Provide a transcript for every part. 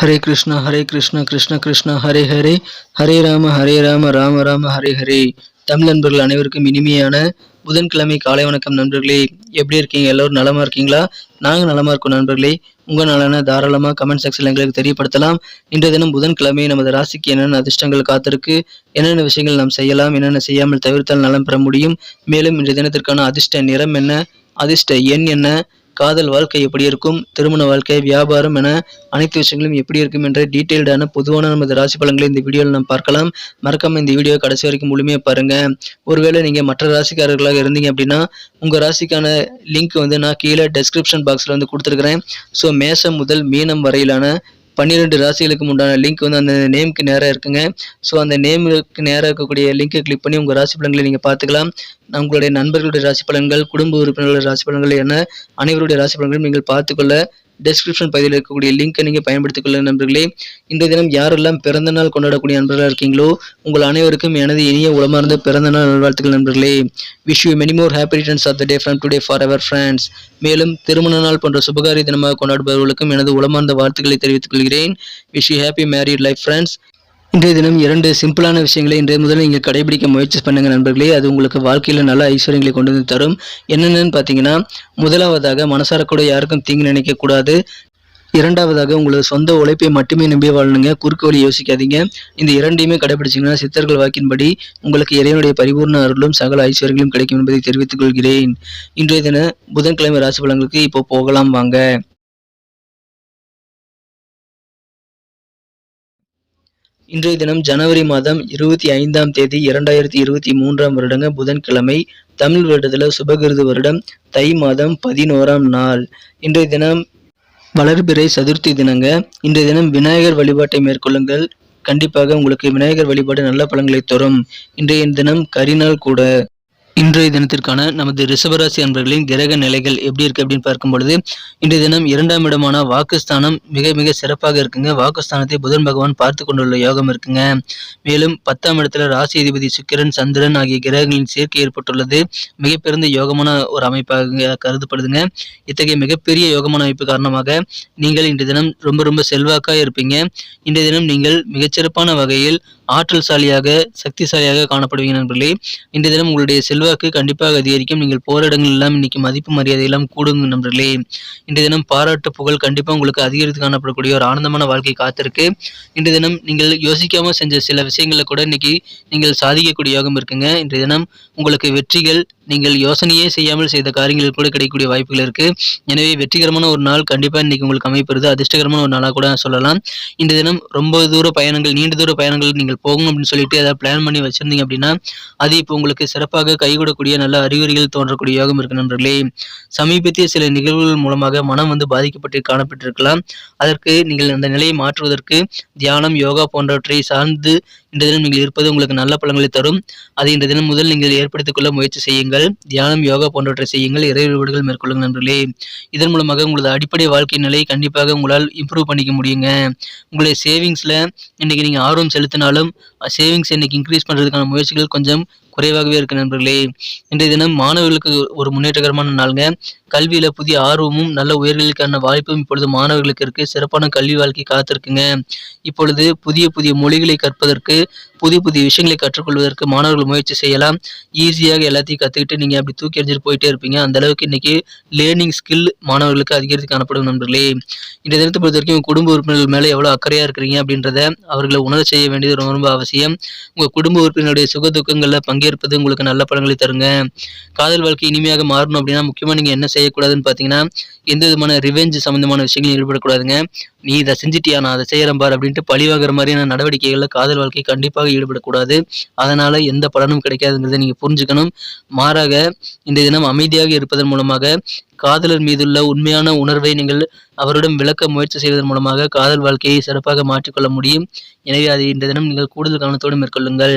ஹரே கிருஷ்ணா ஹரே கிருஷ்ணா கிருஷ்ண கிருஷ்ணா ஹரே ஹரே ஹரே ராம ஹரே ராம ராம ராம ஹரே ஹரே தமிழ் நண்பர்கள் அனைவருக்கும் இனிமையான புதன்கிழமை காலை வணக்கம் நண்பர்களே. எப்படி இருக்கீங்க? எல்லோரும் நலமாக இருக்கீங்களா? நாங்கள் நலமாக இருக்கோம் நண்பர்களே. உங்கள் நலனை தாராளமாக கமெண்ட் செக்ஷனில் எங்களுக்கு தெரியப்படுத்தலாம். இன்றைய தினம் புதன்கிழமை நமது ராசிக்கு என்னென்ன அதிர்ஷ்டங்கள் காத்திருக்கு? என்னென்ன விஷயங்கள் நாம் செய்யலாம்? என்னென்ன செய்யாமல் தவிர்த்தால் நலம் பெற முடியும்? மேலும் இன்றைய தினத்திற்கான அதிர்ஷ்ட நிறம் என்ன? அதிர்ஷ்ட எண் என்ன? காதல் வாழ்க்கை எப்படி இருக்கும் திருமண வாழ்க்கை வியாபாரம் என அனைத்து விஷயங்களும் எப்படி இருக்கும் என்ற டீட்டெயில்டான பொதுவான நமது ராசி பலன்களை இந்த வீடியோவில் நாம் பார்க்கலாம். மறக்காம இந்த வீடியோ கடைசி வரைக்கும் முழுமையாக பாருங்க. ஒருவேளை நீங்கள் மற்ற ராசிக்காரர்களாக இருந்தீங்க அப்படின்னா உங்கள் ராசிக்கான லிங்க் வந்து நான் கீழே டெஸ்கிரிப்ஷன் பாக்ஸில் வந்து கொடுத்துருக்குறேன். ஸோ மேசம் முதல் மீனம் வரையிலான பன்னிரெண்டு ராசிகளுக்கு உண்டான லிங்க் வந்து அந்த நேமுக்கு நேராக இருக்குங்க. ஸோ அந்த நேமுக்கு நேராக இருக்கக்கூடிய லிங்கை கிளிக் பண்ணி உங்கள் ராசி பலன்களை நீங்கள் பார்த்துக்கலாம். உங்களுடைய நண்பர்களுடைய ராசி பலன்கள் குடும்ப உறுப்பினர்களுடைய ராசி பலன்கள் என அனைவருடைய ராசி பலன்களையும் நீங்கள் பார்த்துக்கொள்ள டெஸ்கிரிப்ஷன் பகுதியில் இருக்கக்கூடிய லிங்கை நீங்கள் பயன்படுத்திக் கொள்ள நண்பர்களே. இந்த தினம் யாரெல்லாம் பிறந்த நாள் கொண்டாடக்கூடிய நண்பர்களாக இருக்கீங்களோ உங்கள் அனைவருக்கும் எனது இனிய உளமார்ந்த பிறந்த நாள் நல்வாழ்த்துக்கள் நண்பர்களே. Wish you many more happy returns of the day from today for our friends மேலும் திருமண நாள் போன்ற சுபகாரிய தினமாக கொண்டாடுபவர்களுக்கும் எனது உளமார்ந்த வாழ்த்துக்களை தெரிவித்துக் கொள்கிறேன். Wish you happy married life friends இன்றைய தினம் இரண்டு சிம்பிளான விஷயங்களை இன்றைய முதல்ல நீங்கள் கடைபிடிக்க முயற்சி பண்ணுங்க நண்பர்களே. அது உங்களுக்கு வாழ்க்கையில் நல்ல ஐஸ்வர்யங்களை கொண்டு வந்து தரும். என்னென்னு பார்த்தீங்கன்னா முதலாவதாக மனசார கூட யாருக்கும் தீங்கு நினைக்கக்கூடாது இரண்டாவதாக உங்களது சொந்த உழைப்பை மட்டுமே நம்பி வாழணுங்க. குறுக்கு வழி யோசிக்காதீங்க. இந்த இரண்டையுமே கடைபிடிச்சிங்கன்னா சித்தர்கள் வாக்கின்படி உங்களுக்கு இறைவனுடைய பரிபூர்ண அருளும் சகல ஐஸ்வர்யங்களும் கிடைக்கும் என்பதை தெரிவித்துக் கொள்கிறேன். இன்றைய தின புதன்கிழமை ராசி பலன்களுக்கு இப்போ போகலாம் வாங்க. இன்றைய தினம் ஜனவரி மாதம் இருபத்தி ஐந்தாம் தேதி இரண்டாயிரத்தி இருபத்தி மூன்றாம் வருடங்க புதன்கிழமை தமிழ் வருடத்தில் சுபகிருது வருடம் தை மாதம் பதினோராம் நாள். இன்றைய தினம் வளர்பிறை சதுர்த்தி தினங்க. இன்றைய தினம் விநாயகர் வழிபாட்டை மேற்கொள்ளுங்கள். கண்டிப்பாக உங்களுக்கு விநாயகர் வழிபாடு நல்ல பலன்களை தரும். இன்றைய தினம் கரிநாள் கூட. இன்றைய தினத்திற்கான நமது ரிஷபராசி அன்பர்களின் கிரக நிலைகள் எப்படி இருக்கு அப்படின்னு பார்க்கும் பொழுது இன்றைய தினம் இரண்டாம் இடமான வாக்குஸ்தானம் மிக மிக சிறப்பாக இருக்குங்க. வாக்குஸ்தானத்தை புதன் பகவான் பார்த்து கொண்டுள்ள யோகம் இருக்குங்க. மேலும் பத்தாம் இடத்துல ராசி அதிபதி சுக்கிரன் சந்திரன் ஆகிய கிரகங்களின் சேர்க்கை ஏற்பட்டுள்ளது. மிகப்பெருந்த யோகமான ஒரு அமைப்பாக கருதப்படுதுங்க. இத்தகைய மிகப்பெரிய யோகமான அமைப்பு காரணமாக நீங்கள் இன்றைய தினம் ரொம்ப ரொம்ப செல்வாக்காக இருப்பீங்க. இன்றைய தினம் நீங்கள் மிகச்சிறப்பான வகையில் ஆற்றல்சாலியாக சக்திசாலியாக காணப்படுவீங்க நண்பர்களே. இன்றைய தினம் உங்களுடைய செல்வாக்கு கண்டிப்பாக அதிகரிக்கும். நீங்கள் போராடங்கள் எல்லாம் இன்னைக்கு மதிப்பு மரியாதை எல்லாம் கூடுங்க நண்பர்களே. இன்றைய தினம் பாராட்டு புகழ் கண்டிப்பாக உங்களுக்கு அதிகரித்து காணப்படக்கூடிய ஒரு ஆனந்தமான வாழ்க்கை காத்திருக்கு. இன்றைய தினம் நீங்கள் யோசிக்காமல் செஞ்ச சில விஷயங்களை கூட இன்னைக்கு நீங்கள் சாதிக்கக்கூடிய யோகம் இருக்குங்க. இன்றைய தினம் உங்களுக்கு வெற்றிகள் நீங்கள் யோசனையே செய்யாமல் செய்த காரியங்கள் கூட கிடைக்கக்கூடிய வாய்ப்புகள் இருக்கு. எனவே வெற்றிகரமான ஒரு நாள் கண்டிப்பாக இன்னைக்கு உங்களுக்கு அமைப்பது அதிர்ஷ்டகரமான ஒரு நாளாக கூட சொல்லலாம். இந்த தினம் ரொம்ப தூர பயணங்கள் நீண்ட தூர பயணங்கள் நீங்கள் போகணும் அப்படின்னு சொல்லிட்டு ஏதாவது பிளான் பண்ணி வச்சிருந்தீங்க அப்படின்னா அது இப்போ உங்களுக்கு சிறப்பாக கைகூடக்கூடிய நல்ல அறிகுறிகள் தோன்றக்கூடிய யோகம் இருக்கு நண்பர்களே. சமீபத்திய சில நிகழ்வுகள் மூலமாக மனம் வந்து பாதிக்கப்பட்டு காணப்பட்டிருக்கலாம். அதற்கு நீங்கள் அந்த நிலையை மாற்றுவதற்கு தியானம் யோகா போன்றவற்றை சார்ந்து இந்த தினம் நீங்கள் இருப்பது உங்களுக்கு நல்ல பலன்களை தரும். அதை இந்த தினம் முதல் நீங்கள் ஏற்படுத்திக் கொள்ள முயற்சி செய்யுங்கள். தியானம் யோகா போன்றவற்றை செய்யுங்கள். இறை வழிபாடுகள் மேற்கொள்ளுங்கள் நண்பர்களே. இதன் மூலமாக உங்களது அடிப்படை வாழ்க்கை நிலை கண்டிப்பாக உங்களால் இம்ப்ரூவ் பண்ணிக்க முடியுங்க. உங்களுடைய சேவிங்ஸில் இன்னைக்கு நீங்கள் ஆர்வம் செலுத்தினாலும் சேவிங்ஸ் இன்னைக்கு இன்க்ரீஸ் பண்ணுறதுக்கான முயற்சிகள் கொஞ்சம் குறைவாகவே இருக்கு நண்பர்களே. இன்றைய தினம் மாணவர்களுக்கு ஒரு முன்னேற்றகரமான நாளுங்க. கல்வியில புதிய ஆர்வமும் நல்ல உயர்களுக்கான வாய்ப்பும் இப்பொழுது மாணவர்களுக்கு இருக்கு. சிறப்பான கல்வி வாழ்க்கை காத்திருக்குங்க. இப்பொழுது புதிய புதிய மொழிகளை கற்பதற்கு புதிய புதிய விஷயங்களை கற்றுக்கொள்வதற்கு மாணவர்கள் முயற்சி செய்யலாம். ஈஸியாக எல்லாத்தையும் கற்றுக்கிட்டு நீங்கள் அப்படி தூக்கி எறிஞ்சிட்டு போயிட்டே இருப்பீங்க. அந்த அளவுக்கு இன்னைக்கு லேர்னிங் ஸ்கில் மாணவர்களுக்கு அதிகரித்து காணப்படும் நண்பர்களே. இந்த தினத்தை பொறுத்த வரைக்கும் குடும்ப உறுப்பினர்கள் மேலே எவ்வளோ அக்கறையாக இருக்கிறீங்க அப்படின்றத அவர்களை உணர செய்ய வேண்டியது ரொம்ப ரொம்ப அவசியம். உங்கள் குடும்ப உறுப்பினருடைய சுக துக்கங்களில் பங்கேற்பது உங்களுக்கு நல்ல பலன்களை தருங்க. காதல் வாழ்க்கை இனிமையாக மாறணும் அப்படின்னா முக்கியமாக நீங்கள் என்ன செய்யக்கூடாதுன்னு பார்த்தீங்கன்னா எந்த விதமான ரிவெஞ்ச் சம்மந்தமான விஷயங்களும் ஈடுபடக்கூடாதுங்க. நீ இதை செஞ்சிட்டியா? நான் அதை செய்கிறேன் பார் அப்படின்ட்டு பழிவாகிற மாதிரியான நடவடிக்கைகளில் காதல் வாழ்க்கை கண்டிப்பாக ஈடுபடக்கூடாது. அதனால் எந்த பலனும் கிடைக்காதுங்கிறத நீங்கள் புரிஞ்சுக்கணும். மாறாக இந்த தினம் அமைதியாக இருப்பதன் மூலமாக காதலர் மீதுள்ள உண்மையான உணர்வை நீங்கள் அவரிடம் விளக்க முயற்சி செய்வதன் மூலமாக காதல் வாழ்க்கையை சிறப்பாக மாற்றிக்கொள்ள முடியும். எனவே அதை இந்த தினம் நீங்கள் கூடுதல் கவனத்தோடு மேற்கொள்ளுங்கள்.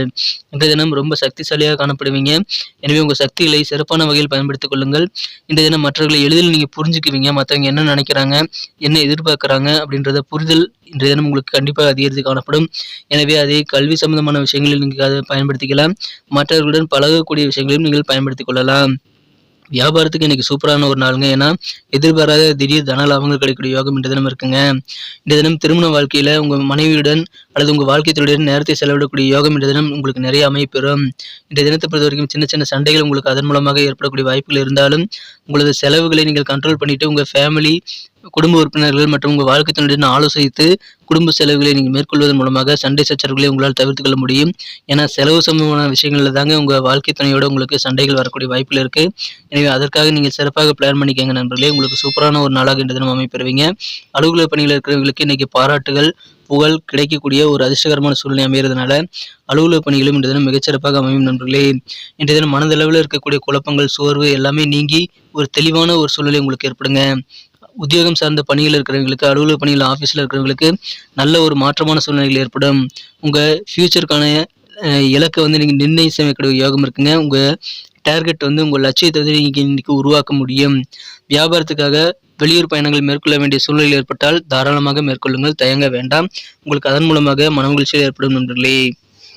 இந்த தினம் ரொம்ப சக்திசாலியாக காணப்படுவீங்க. எனவே உங்கள் சக்திகளை சிறப்பான வகையில் பயன்படுத்திக் கொள்ளுங்கள். இந்த தினம் மற்றவர்களை எளிதில் நீங்கள் புரிஞ்சுக்குவீங்க. மற்றவங்க என்ன நினைக்கிறாங்க என்ன எதிர்பார்க்குறாங்க அப்படின்றத புரிதல் இன்றைய தினம் உங்களுக்கு கண்டிப்பாக அதிகரித்து காணப்படும். எனவே அதை கல்வி சம்பந்தமான விஷயங்களில் நீங்கள் அதை பயன்படுத்திக்கலாம். மற்றவர்களுடன் பழகக்கூடிய விஷயங்களையும் நீங்கள் பயன்படுத்திக் கொள்ளலாம். வியாபாரத்துக்கு இன்னைக்கு சூப்பரான ஒரு நாளுங்க. ஏன்னா எதிர்பாராத திடீர் தன லாபங்கள் கிடைக்கக்கூடிய யோகம் இன்றைய தினம் இருக்குங்க. இன்றைய தினம் திருமண வாழ்க்கையில உங்க மனைவியுடன் அல்லது உங்கள் வாழ்க்கை துணையுடன் நேரத்தை செலவிடக்கூடிய யோகம் இன்றைய தினம் உங்களுக்கு நிறைய அமைப்பெறும் இன்றைய தினத்தை பொறுத்த வரைக்கும் சின்ன சின்ன சண்டைகள் உங்களுக்கு அதன் மூலமாக ஏற்படக்கூடிய வாய்ப்புகள் இருந்தாலும் உங்களது செலவுகளை நீங்கள் கண்ட்ரோல் பண்ணிட்டு உங்கள் ஃபேமிலி குடும்ப உறுப்பினர்கள் மற்றும் உங்கள் வாழ்க்கை துணையுடன் ஆலோசித்து குடும்ப செலவுகளை நீங்கள் மேற்கொள்வதன் மூலமாக சண்டை சச்சரவுகளை உங்களால் தவிர்த்து கொள்ள முடியும். ஏன்னா செலவு சம்பந்தமான விஷயங்களில் தாங்க உங்கள் வாழ்க்கை துணையோட உங்களுக்கு சண்டைகள் வரக்கூடிய வாய்ப்புகள் இருக்குது எனவே அதற்காக நீங்கள் சிறப்பாக பிளான் பண்ணிக்கங்க நண்பர்களே. உங்களுக்கு சூப்பரான ஒரு நாளாக இந்த தினம் அமைப்பெறுவீங்க அலுவலக பணியில் இருக்கிறவங்களுக்கு இன்றைக்கி பாராட்டுகள் புகழ் கிடைக்கக்கூடிய ஒரு அதிர்ஷ்டகரமான சூழ்நிலை அமைகிறதுனால அலுவலக பணிகளும் இன்றைய தினம் மிகச்சிறப்பாக அமையும் நண்பர்களே. இன்றைய தினம் மனதளவில் இருக்கக்கூடிய குழப்பங்கள் சோர்வு எல்லாமே நீங்கி ஒரு தெளிவான ஒரு சூழ்நிலை உங்களுக்கு ஏற்படுங்க. உத்தியோகம் சார்ந்த பணிகள் இருக்கிறவங்களுக்கு அலுவலக பணிகள் ஆஃபீஸில் இருக்கிறவங்களுக்கு நல்ல ஒரு மாற்றமான சூழ்நிலைகள் ஏற்படும். உங்கள் ஃப்யூச்சருக்கான இலக்கை வந்து நீங்கள் நிர்ணயம் செய்யக்கூடிய யோகம் இருக்குங்க. உங்கள் டார்கெட் வந்து உங்கள் லட்சியத்தை வந்து நீங்கள் இன்னைக்கு உருவாக்க முடியும். வியாபாரத்துக்காக வெளியூர் பயணங்கள் மேற்கொள்ள வேண்டிய சூழ்நிலை ஏற்பட்டால் தாராளமாக மேற்கொள்ளுங்கள். தயங்க வேண்டாம். உங்களுக்கு அதன் மூலமாக மனமகிழ்ச்சியில் ஏற்படும் நண்பர்களே.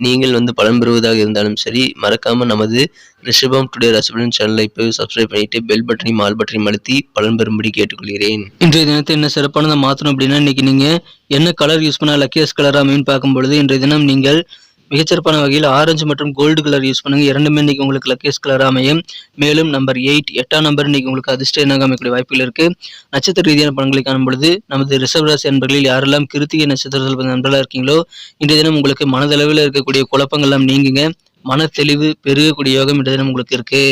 நீங்கள் வந்து பலன் பெறுவதாக இருந்தாலும் சரி மறக்காமல் நமது ரிஷபம் டுடே ரசபலன் சேனலை இப்போ சப்ஸ்கிரைப் பண்ணிட்டு பெல் பட்டனையும் ஆல் பட்டனையும் அழுத்தி பலன் பெறும்படி கேட்டுக்கொள்கிறேன். இன்றைய தினத்தை என்ன சிறப்பானதை மாற்றணும் அப்படின்னா இன்னைக்கு நீங்க என்ன கலர் யூஸ் பண்ணால் லக்கியஸ்ட் கலர் அமைன்னு பார்க்கும் பொழுது இன்றைய தினம் நீங்கள் மிகச்சிறப்பான வகையில் ஆரஞ்சு மற்றும் கோல்டு கலர் யூஸ் பண்ணுங்க. இரண்டுமே இன்னைக்கு உங்களுக்கு லக்கேஸ் கலர் அமையும். மேலும் நம்பர் எயிட் எட்டாம் நம்பர் இன்னைக்கு உங்களுக்கு அதிர்ஷ்ட எண்ணாக அமைக்கக்கூடிய வாய்ப்புகள் இருக்கு. நட்சத்திர ரீதியான பலன்களை காணும் பொழுது நமது ரிசர்வ் ராசி நண்பர்களில் யாரெல்லாம் கிருத்திகை நட்சத்திரத்தில் நண்பர்களாக இருக்கீங்களோ இன்றைய தினம் உங்களுக்கு மனதளவில் இருக்கக்கூடிய குழப்பங்கள் எல்லாம் நீங்குங்க. மன தெளிவு பெருகக்கூடிய யோகம் இன்றைய தினம் உங்களுக்கு இருக்கு.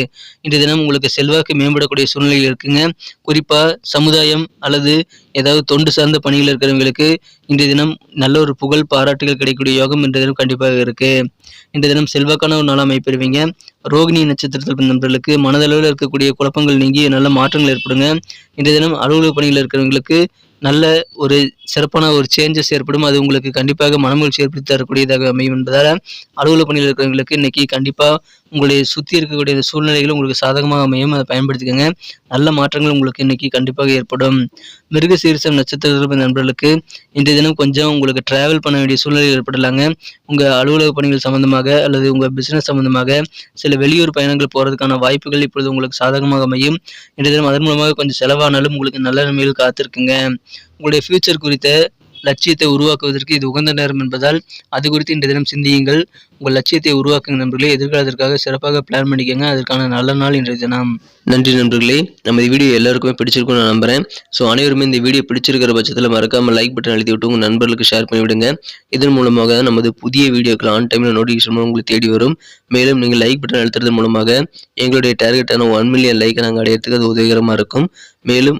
இன்றைய தினம் உங்களுக்கு செல்வாக்கு மேம்படக்கூடிய சூழ்நிலையில் இருக்குங்க. குறிப்பா சமுதாயம் அல்லது ஏதாவது தொண்டு சார்ந்த பணிகள் இருக்கிறவங்களுக்கு இன்றைய தினம் நல்ல ஒரு புகழ் பாராட்டுகள் கிடைக்கக்கூடிய யோகம் இன்றைய தினம் கண்டிப்பாக இருக்கு. இன்றைய தினம் செல்வாக்கான ஒரு நாள் அமைப்பெறுவீங்க. ரோகிணி நட்சத்திரத்தில் நண்பர்களுக்கு மனதளவில் இருக்கக்கூடிய குழப்பங்கள் நீங்கி நல்ல மாற்றங்கள் ஏற்படுங்க. இன்றைய தினம் அலுவலக பணிகள் இருக்கிறவங்களுக்கு நல்ல ஒரு சிறப்பான ஒரு சேஞ்சஸ் ஏற்படும். அது உங்களுக்கு கண்டிப்பாக மனமகிழ்ச்சி ஏற்படுத்தி தரக்கூடியதாக அமையும் என்பதால் அலுவலக பணியில் இருக்கிறவங்களுக்கு இன்னைக்கு கண்டிப்பாக உங்களுடைய சுற்றி இருக்கக்கூடிய சூழ்நிலைகள் உங்களுக்கு சாதகமாக அமையும். அதை பயன்படுத்திக்கோங்க. நல்ல மாற்றங்கள் உங்களுக்கு இன்னைக்கு கண்டிப்பாக ஏற்படும். மிருக சீரிசம் நட்சத்திர நண்பர்களுக்கு இன்றைய தினம் கொஞ்சம் உங்களுக்கு டிராவல் பண்ண வேண்டிய சூழ்நிலை ஏற்படலாங்க. உங்கள் அலுவலக பணிகள் சம்பந்தமாக அல்லது உங்கள் பிஸ்னஸ் சம்பந்தமாக சில வெளியூர் பயணங்கள் போகிறதுக்கான வாய்ப்புகள் இப்பொழுது உங்களுக்கு சாதகமாக அமையும். இன்றைய தினம் அதன் மூலமாக கொஞ்சம் செலவானாலும் உங்களுக்கு நல்ல நிலைமையில் காத்திருக்குங்க. உங்களுடைய ஃபியூச்சர் குறித்த லட்சியத்தை உருவாக்குவதற்கு இது உகந்த நேரம் என்பதால் அது குறித்து இன்றைய தினம் சிந்தியுங்கள். உங்கள் லட்சியத்தை உருவாக்குங்க நண்பர்களே. எதிர்காலத்திற்காக சிறப்பாக பிளான் பண்ணிக்கோங்க. அதற்கான நல்ல நாள் இன்றைய தினம். நன்றி நண்பர்களே. நம்ம வீடியோ எல்லாருக்குமே பிடிச்சிருக்கும்னு நான் நம்புறேன். ஸோ அனைவருமே இந்த வீடியோ பிடிச்சிருக்கிற பட்சத்தில் மறக்காம லைக் பட்டன் அழுத்தி விட்டு உங்கள் நண்பர்களுக்கு ஷேர் பண்ணிவிடுங்க. இதன் மூலமாக நமது புதிய வீடியோக்கள் ஆன் டைமில் நோட்டிஃபிகேஷன் உங்களுக்கு தேடி வரும். மேலும் நீங்கள் லைக் பட்டன் அழுத்துறது மூலமாக எங்களுடைய டார்கெட்டான ஒன் மில்லியன் லைக்கை நாங்கள் அடையிறதுக்கு அது உதவிகரமாக இருக்கும். மேலும்